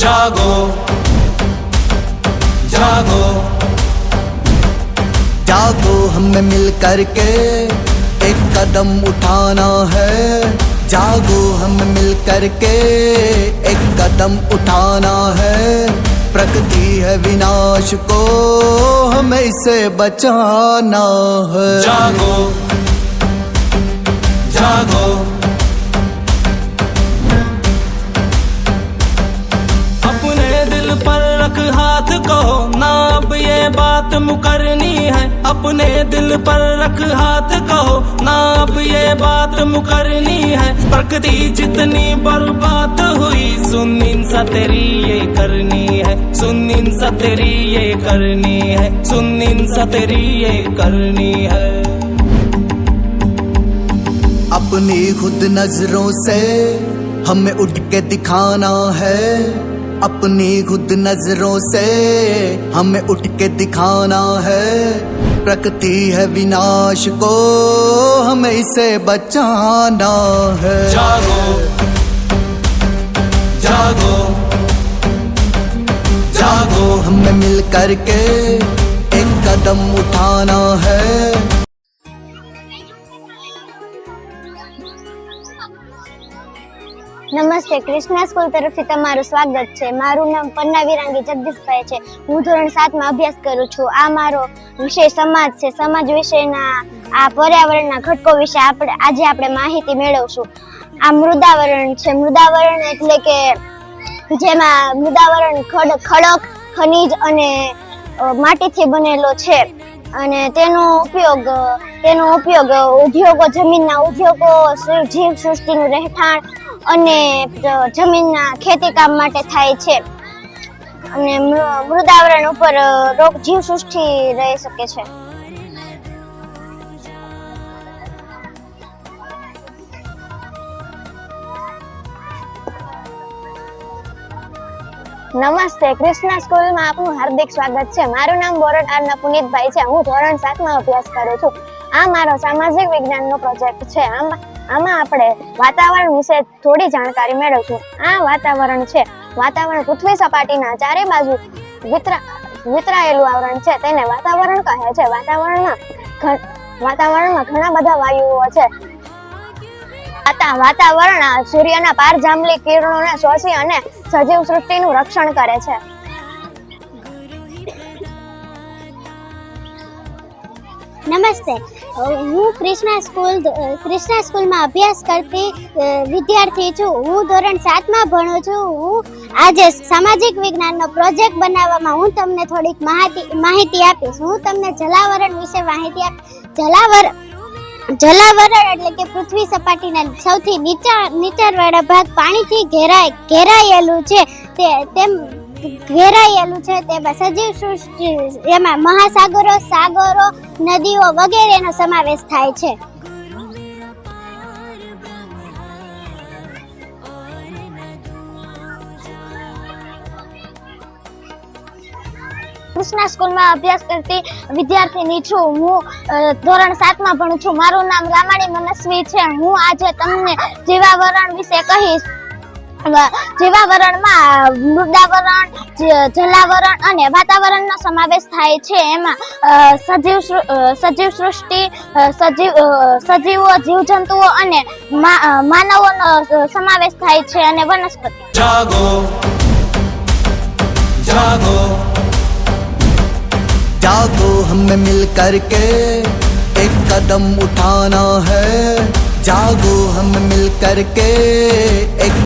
जागो जागो। जागो हमें मिल करके, एक कदम उठाना है। जागो हमें मिल करके, एक कदम उठाना है। प्रकृति है विनाश को, हमें इसे बचाना है। जागो जागो। बात मुकरनी है, अपने दिल पर रख हाथ कहो ना अब ये बात मुकरनी है। प्रकृति जितनी बर्बाद हुई सुन इंसा तेरी ये करनी है सुन इंसा तेरी ये करनी है सुन इंसा तेरी ये करनी है। अपनी खुद नज़रों से हमें उठ के दिखाना है अपनी खुद नज़रों से हमें उठ के दिखाना है। प्रकृति है विनाश को हमें इसे बचाना है। जागो जागो जागो। हमें मिल करके एक कदम उठाना है। નમસ્તે, કૃષ્ણા સ્કૂલ તરફથી તમારું સ્વાગત છે. મારું નામ પન્ના વિરાંગી જગદીશભાઈ છે. હું ધોરણ સાતમાં અભ્યાસ કરું છું. આ મારો વિષય સમાજ છે. સમાજ વિશેના આ પર્યાવરણના ઘટકો વિશે આપણે આજે આપણે માહિતી મેળવશું. આ મૃદાવરણ છે. મૃદાવરણ એટલે કે જેમાં મૃદાવરણ ખડક ખડક, ખનિજ અને માટીથી બનેલો છે. અને તેનો ઉપયોગ તેનો ઉપયોગ ઉદ્યોગો, જમીનના ઉદ્યોગો જીવ સૃષ્ટિનું રહેઠાણ અને જમીનના ખેતી કામ માટે થાય છે. અને મૃદાવરણ ઉપર રોગ જીવ સૃષ્ટિ રહી શકે છે. નમસ્તે, કૃષ્ણા સ્કૂલમાં આપનું હાર્દિક સ્વાગત છે. મારું નામ બોરડ આરના પુનિતભાઈ છે. હું ધોરણ સાતમાં અભ્યાસ કરું છું. આ મારો સામાજિક વિજ્ઞાનનો પ્રોજેક્ટ છે. આમાં આમાં આપણે વાતાવરણ વિશે થોડી જાણકારી મેળવશું. આ વાતાવરણ છે. વાતાવરણ પૃથ્વી સપાટીના ચારે બાજુ વિતરા, વિતરાયેલું આવરણ છે. તેને વાતાવરણ કહે છે. વાતાવરણમાં વાતાવરણમાં ઘણા બધા વાયુઓ છે. વાતા- વાતાવરણ સૂર્યના સૂર્યના પારજાંબલી કિરણોને શોષી અને સજીવ સૃષ્ટિનું રક્ષણ કરે છે. નમસ્તે. હું કૃષ્ણા સ્કૂલ કૃષ્ણા સ્કૂલમાં અભ્યાસ કરતી વિદ્યાર્થી છું. હું ધોરણ સાતમાં ભણું છું. હું આજે સામાજિક વિજ્ઞાનનો પ્રોજેક્ટ બનાવવામાં હું તમને થોડીક માહિતી માહિતી આપીશ. હું તમને જલાવરણ વિશે માહિતી આપ, જલાવર જલાવરણ એટલે કે પૃથ્વી સપાટીના સૌથી નીચા નીચાણવાળા ભાગ પાણીથી ઘેરાય, ઘેરાયેલું છે. તે, તેમ ઘેરાયેલું છે તેમાં સજીવ સૃષ્ટિ, એમાં મહાસાગરો, સાગરો, નદીઓ વગેરેનો સમાવેશ થાય છે. કૃષ્ણા સ્કૂલમાં અભ્યાસ કરતી વિદ્યાર્થીની છું. હું ધોરણ સાતમાં ભણું છું. મારું નામ રામાણી મનસ્વી છે. હું આજે તમને જીવાવરણ વિશે કહીશ. જીવાવરણમાં મૃદાવરણ જલાવરણ અને વાતાવરણનો સમાવેશ થાય છે. એમાં સજીવ સજીવ સૃષ્ટિ સજીવ સજીવો, જીવજંતુઓ અને માનવોનો સમાવેશ થાય છે અને વનસ્પતિ. જાગો. જાગો. जागो हमें मिल करके एक कदम उठाना है जागो हमें मिल करके एक